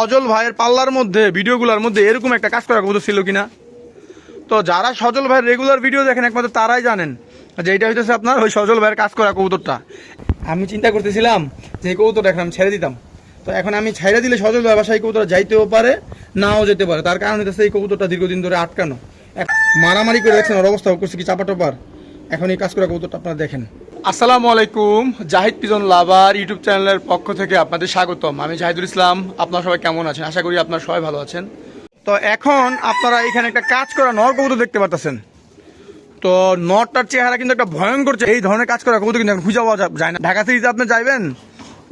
সজল ভাইয়ের পাল্লার মধ্যে, ভিডিওগুলোর মধ্যে এরকম একটা কাজ করার কবুতর ছিল কিনা? তো যারা সজল ভাইয়ের রেগুলার ভিডিও দেখেন, একমাত্র তারাই জানেন যে এটা হইতেছে আপনার ওই সজল ভাইয়ের কাজ করা কবুতরটা। আমি চিন্তা করতেছিলাম যে কবুতরটা এখন আমি ছেড়ে দিতাম। তো এখন আমি ছেড়ে দিলে সজল ভাই বাসায় কবুতর যাইতেও পারে, নাও যেতে পারে। তার কারণ হইতেছে এই কবুতরটা দীর্ঘদিন ধরে আটকানো। মারামারি করে রাখছেন ওর অবস্থা করছে কি চাপা টপার এখন এই কাজ করা কবুতরটা আপনারা দেখেন। আসসালামু আলাইকুম, জাহিদ পিজন লাভার ইউটিউব চ্যানেলের পক্ষ থেকে আপনাদের স্বাগতম। আমি জাহিদুল ইসলাম, আপনারা সবাই কেমন আছেন? আশা করি আপনারা সবাই ভালো আছেন। তো এখন আপনারা এখানে একটা কাজ করা নর কবুতর দেখতে পাচ্ছেন তো নটটার চেহারা কিন্তু একটা ভয়ঙ্কর এই ধরনের কাজ করা কবুতর কিন্তু এখন খুঁজে পাওয়া যায় না। ঢাকা থেকে আপনি যাইবেন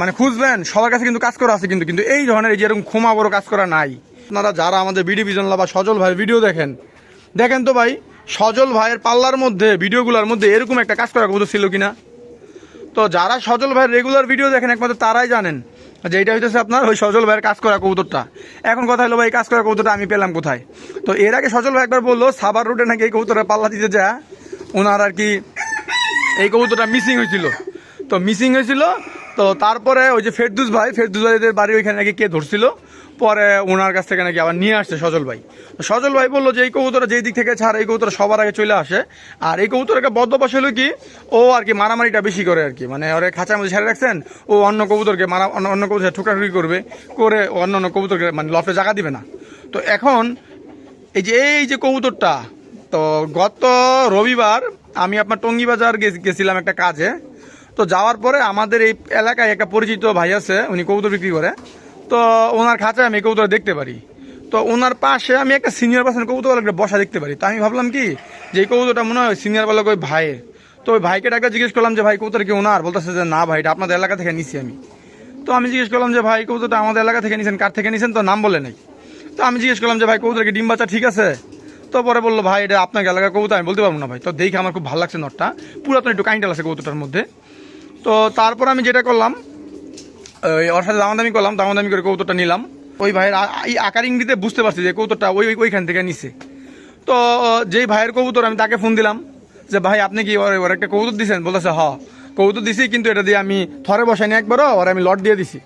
মানে খুঁজবেন, সবার কাছে কিন্তু কাজ করা আছে কিন্তু কিন্তু এই ধরনের যেরকম খুমা বড় কাজ করা নাই। আপনারা যারা আমাদের বিডি ভিজন বা সজল ভাইয়ের ভিডিও দেখেন দেখেন তো ভাই সজল ভাইয়ের পাল্লার মধ্যে, ভিডিওগুলোর মধ্যে এরকম একটা কাজ করার কবুতর ছিল কিনা? তো যারা সজল ভাইয়ের রেগুলার ভিডিও দেখেন, একমাত্র তারাই জানেন যে এটা হইতেছে আপনার ওই সজল ভাইয়ের কাজ করা কবুতরটা। এখন কথা হলো, ভাই কাজ করা কবুতরটা আমি পেলাম কোথায়? তো এর আগে সজল ভাই একবার বলল সাবার রুটে নাকি এই কবুতরের পাল্লা দিতে যা ওনার আর কি এই কবুতরটা মিসিং হয়েছিল। তো মিসিং হয়েছিল, তো তারপরে ওই যে ফেরদুস ভাই, ফেরদুস ভাইদের বাড়ি ওইখানে নাকি কে ধরছিল? পরে ওনার কাছ থেকে নাকি আবার নিয়ে আসছে সজল ভাই। সজল ভাই বলল যে, এই কবুতর যেই দিক থেকে ছাড়, এই কবুতর সবার আগে চলে আসে। আর এই কবুতর একটা বদ্ধপাশ হলো কি, ও আর কি মারামারিটা বেশি করে আর কি। মানে ওরে খাঁচার মধ্যে ছেড়ে রাখছেন, ও অন্য কবুতরকে মারা, অন্য অন্য কবুতর ঠুকাঠুকি করবে, করে অন্য অন্য কবুতরকে মানে লফটে জায়গা দিবে না। তো এখন এই যে এই যে কবুতরটা, তো গত রবিবার আমি আপনার টঙ্গি বাজার গেছিলাম একটা কাজে। তো যাওয়ার পরে আমাদের এই এলাকায় একটা পরিচিত ভাই আছে, উনি কবুতর বিক্রি করে। তো ওনার খাঁচায় আমি কবুতর দেখতে পারি। তো ওনার পাশে আমি একটা সিনিয়র পার্সন একটা বসা দেখতে পারি। তো আমি ভাবলাম কি, যে এই কবুতরটা মনে হয় সিনিয়র বালক ওই ভাইয়ের। তো ওই ভাইকে ডাকা জিজ্ঞেস করলাম যে, ভাই, কবুতর কি ওনার? বলতেছে যে, না ভাই, এটা আপনাদের এলাকা থেকে নিছি আমি। তো আমি জিজ্ঞেস করলাম যে, ভাই, কবুতরটা আমাদের এলাকা থেকে নিছেন? কার থেকে নিছেন? তো নাম বলে নাই। তো আমি জিজ্ঞেস করলাম যে, ভাই কবুতর কি ডিম বাচ্চা ঠিক আছে? তো পরে বলল, ভাই, এটা আপনাকে এলাকার কবুতর, আমি বলতে পারব না ভাই। তো দেখে আমার খুব ভালো লাগছে নটটা। পুরাতন একটু কাইন্টাল আছে কবুতরটার মধ্যে। তো তারপর আমি যেটা করলাম ওর সাথে দামাদামি করলাম, দামাদামি করে কবুতরটা নিলাম। ওই ভাইয়ের এই আকার ইঙ্গিতে বুঝতে পারছি যে কবুতরটা ওই ওই- ওইখান থেকে নিছে। তো, যেই ভাইয়ের কবুতর, আমি তাকে ফোন দিলাম যে, ভাই, আপনি কি ওর ওর একটা কবুতর দিছেন? বলতেছে, হ। কবুতর দিছি, কিন্তু এটা দিয়ে আমি থরে বসাইনি একবারও, ওর আমি লট দিয়ে দিছি।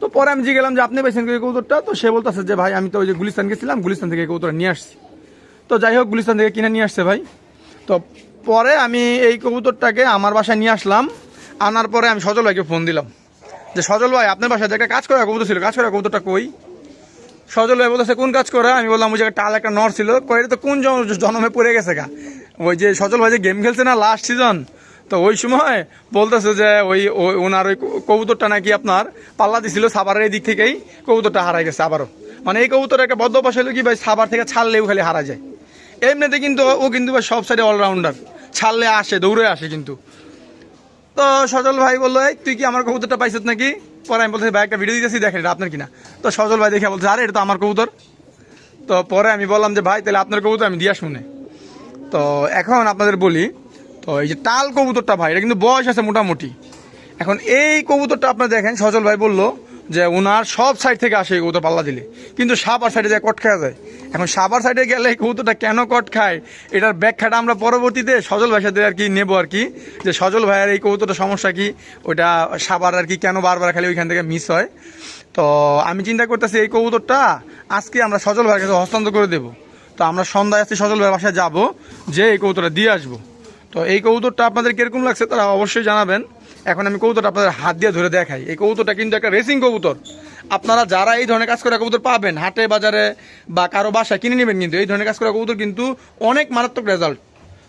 তো পরে আমি জিজ্ঞেলাম যে, আপনি পেয়েছেন কবুতরটা? তো সে বলতেছে যে, ভাই, আমি তো ওই যে গুলিস্তান গেছিলাম, গুলিস্তান থেকে এই নিয়ে আসছি। তো যাই হোক, গুলিস্তান থেকে কিনে নিয়ে আসছে ভাই। তো পরে আমি এই কবুতরটাকে আমার বাসায় নিয়ে আসলাম। আনার পরে আমি সজল ভাইকে ফোন দিলাম। যে সজল ভাই, আপনার বাসায় একটা কাজ করা কবুতর ছিল, কাজ করা কবুতরটা কই? সজল ভাই বলতেছে, কোন কাজ করে? আমি বললাম, ওই জায়গায় টাল একটা নর ছিল। কই তো কোন জন- জন্মে পড়ে গেছে গা? ওই যে সজল ভাই যে গেম খেলছে না লাস্ট সিজন তো ওই সময় বলতেছে যে ওই ওনার ওই কবুতরটা নাকি আপনার পাল্লা দিছিল সাবারের এই দিক থেকেই, কবুতরটা হারাই গেছে আবারও। মানে এই কবুতর একটা বদ্ধ হলো কি ভাই সাবার থেকে ছাড়লেও খালি হারা যায়। এমনিতে কিন্তু ও কিন্তু ভাই সব সাইডে অলরাউন্ডার ছাড়লে আসে, দৌড়ে আসে কিন্তু। তো সজল ভাই বলল, এই, তুই কি আমার কবুতরটা পাইছিস নাকি? পরে আমি বলছি ভাই, একটা ভিডিও দিতেছি, দেখেন এটা আপনার কিনা। তো সজল ভাই দেখে বলছে আরে, এটা তো আমার কবুতর। তো পরে আমি বললাম যে, ভাই, তাহলে আপনার কবুতর আমি দিয়া শুনে তো এখন আপনাদের বলি, তো এই যে টাল কবুতরটা ভাই, এটা কিন্তু বয়স আছে মোটামুটি। এখন এই কবুতরটা আপনার দেখেন, সজল ভাই বলল যে ওনার সব সাইড থেকে আসে কবুতর পাল্লা দিলে। কিন্তু সাবার সাইডে যায় কট খাওয়া যায়। এখন সাবার সাইডে গেলে কবুতরটা কেন কট খায়? এটার ব্যাখ্যাটা আমরা পরবর্তীতে সজল সাথে আর কি নেব আর কি। যে সজল ভাইয়ের এই কবুতরটা সমস্যা কি? ওইটা সাবার আর কি কেন বারবার খালি ওইখান থেকে মিস হয়? তো আমি চিন্তা করতেছি এই কবুতরটা আজকে আমরা সজল ভাইয়ের কাছে হস্তান্তর করে দেবো। তো আমরা সন্ধ্যায় আজকে সজল ভাইয়ের বাসায় যাব যে এই কবুতরটা দিয়ে আসব। তো এই কবুতরটা আপনাদের কীরকম লাগছে তারা অবশ্যই জানাবেন। এখন আমি কবুতরটা আপনাদের হাত দিয়ে ধরে দেখাই। এই কবুতরটা কিন্তু একটা রেসিং কবুতর। আপনারা যারা এই ধরনের কাজ করা কবুতর পাবেন, হাটে, বাজারে বা কারও বাসায় কিনে নেবেন কিন্তু এই ধরনের কাজ করা কবুতর কিন্তু অনেক মারাত্মক রেজাল্ট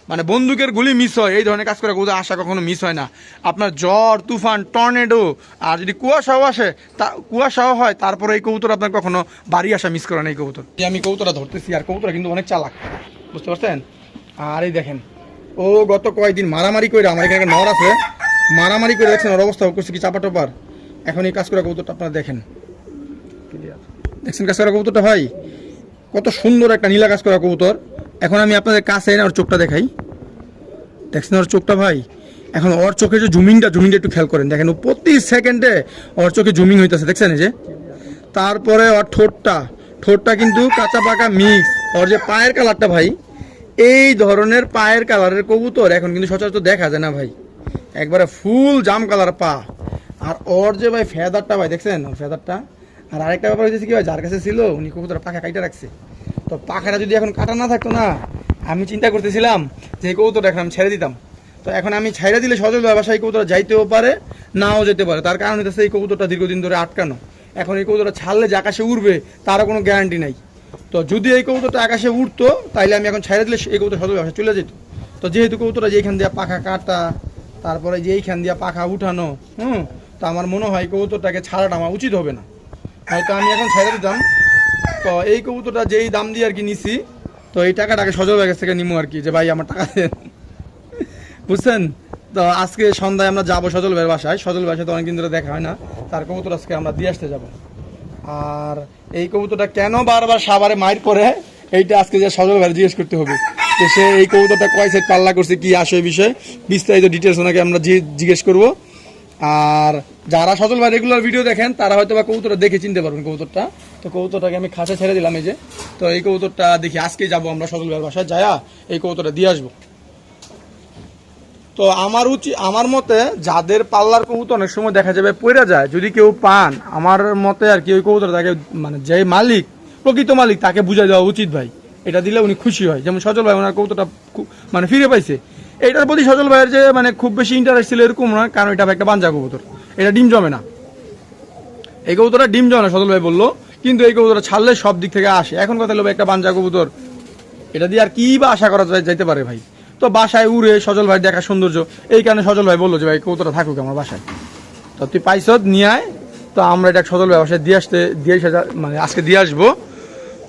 মানে বন্দুকের গুলি মিস হয়, এই ধরনের কাজ করা কবুতর আশা কখনো মিস হয় না। আপনার জ্বর, তুফান টর্নেডো আর যদি কুয়াশাও আসে, তা কুয়াশাও হয়, তারপরে এই কবুতর আপনার কখনো বাড়ি আসা মিস করে না এই কবুতর। আমি কবুতরটা ধরতেছি আর কবুতর কিন্তু অনেক চালাক। বুঝতে পারছেন? আর এই দেখেন, ও গত কয়েকদিন মারামারি করে আমার এখানে নর আছে। মারামারি করে দেখছেন ওর অবস্থা করছে কি চাপা টপার? এখন এই কাজ করা কবুতরটা আপনারা দেখেন। দেখছেন কাজ করা কবুতরটা ভাই? কত সুন্দর একটা নীলা কাজ করা কবুতর। এখন আমি আপনাদের কাছে এনে ওর চোখটা দেখাই। দেখছেন ওর চোখটা ভাই? এখন ওর চোখে যে জুমিংটা জুমিংটা একটু খেয়াল করেন। দেখেন প্রতি সেকেন্ডে ওর চোখে জুমিং হইতেছে দেখছেন এই যে? তারপরে ওর ঠোঁটটা ঠোঁটটা কিন্তু কাঁচা পাকা মিক্স ওর যে পায়ের কালারটা ভাই এই ধরনের পায়ের কালারের কবুতর এখন কিন্তু সচরাচর দেখা যায় না ভাই। একবারে ফুল জাম কালার পা। আর ওর যে ভাই ফেদারটা ভাই, দেখছেন ওর ফেদারটা? আর আরেকটা ব্যাপার হয়েছে কি ভাই, যার কাছে ছিল, উনি কবুতর পাখা কাইটা রাখছে। তো পাখাটা যদি এখন কাটা না থাকতো না, আমি চিন্তা করতেছিলাম যে এই কবুতরটা এখন আমি ছেড়ে দিতাম। তো এখন আমি ছেড়ে দিলে সজল ভাই বাসায় এই কবুতরটা যাইতেও পারে, নাও যেতে পারে। তার কারণ হচ্ছে এই কবুতরটা দীর্ঘদিন ধরে আটকানো। এখন এই কবুতরটা ছাড়লে যে আকাশে উড়বে, তারও কোনো গ্যারান্টি নাই। তো যদি এই কবুতরটা আকাশে উঠতো তাইলে আমি এখন ছেড়ে দিলে এই কবুতর সজল বাসায় চলে যেত। তো যেহেতু কবুতরটা যেখান দিয়ে পাখা কাটা তারপরে যে এইখান দিয়ে পাখা উঠানো, হুম, তো আমার মনে হয় কবুতরটাকে ছাড়াটা আমার উচিত হবে না। হয়তো আমি এখন ছেড়ে দিতাম। তো এই কবুতরটা যেই দাম দিয়ে আর কি নিছি, তো এই টাকাটাকে সজল ভাইয়ের কাছ থেকে নিমো আর কি, যে ভাই, আমার টাকা দেন বুঝছেন? তো আজকে সন্ধ্যায় আমরা যাব সজল ভাইয়ের বাসায়। সজল ভাইয়ের সাথে অনেকদিন ধরে দেখা হয় না। তার কবুতর আজকে আমরা দিয়ে আসতে যাব। আর এই কবুতরটা কেন বারবার সাবারে মাইর পরে এইটা আজকে যে সজল ভাই জিজ্ঞেস করতে হবে। যে সে এই কবুতরটা কয় সেট পাল্লা করছে, কি আসে বিষয়ে? বিস্তারিত ডিটেলস ওনাকে আমরা জিজ্ঞেস করব। আর যারা সজল ভাই রেগুলার ভিডিও দেখেন, তারা হয়তো বা কবুতরটা দেখে চিনতে পারবেন কবুতরটা। তো কবুতরটাকে আমি খাঁচা ছেড়ে দিলাম এই যে। তো এই কবুতরটা দেখি, আজকে যাব আমরা সজল ভাইয়ের বাসায়। যায়া, এই কবুতরটা দিয়ে আসব। তো আমার উচিত আমার মতে যাদের পাল্লার কবুতর অনেক সময় দেখা যাবে পড়ে যায়, যদি কেউ পান, আমার মতে আর কি ওই কবুতর তাকে মানে যে মালিক, প্রকৃত মালিক, তাকে বুঝাই দেওয়া উচিত ভাই। এটা দিলে উনি খুশি হয়। যেমন সজল ভাই, ওনার কবুতরটা খু- মানে ফিরে পাইছে। এটার প্রতি সজল ভাইয়ের যে মানে খুব বেশি ইন্টারেস্ট ছিল এরকম নয়, কারণ এটা একটা বাঞ্জা কবুতর। এটা ডিম জমে না। এই কবুতরটা ডিম জমে না, সজল ভাই বলল। কিন্তু এই কবুতরটা ছাড়লে সব দিক থেকে আসে। এখন কথা হলো একটা বাঞ্জা কবুতর। এটা দিয়ে আর কি বা আশা করা যায় যাইতে পারে ভাই? তো বাসায় উড়ে সজল ভাই দেখা সৌন্দর্য। এই কারণে সজল ভাই বলল যে, ভাই কৌতরা থাকুক আমার বাসায়। তো তুই পাইছ নিয়ে আয়। তো আমরা এটা সজল ভাই বাসায় দিয়ে আসতে দিয়ে মানে আজকে দিয়ে আসব।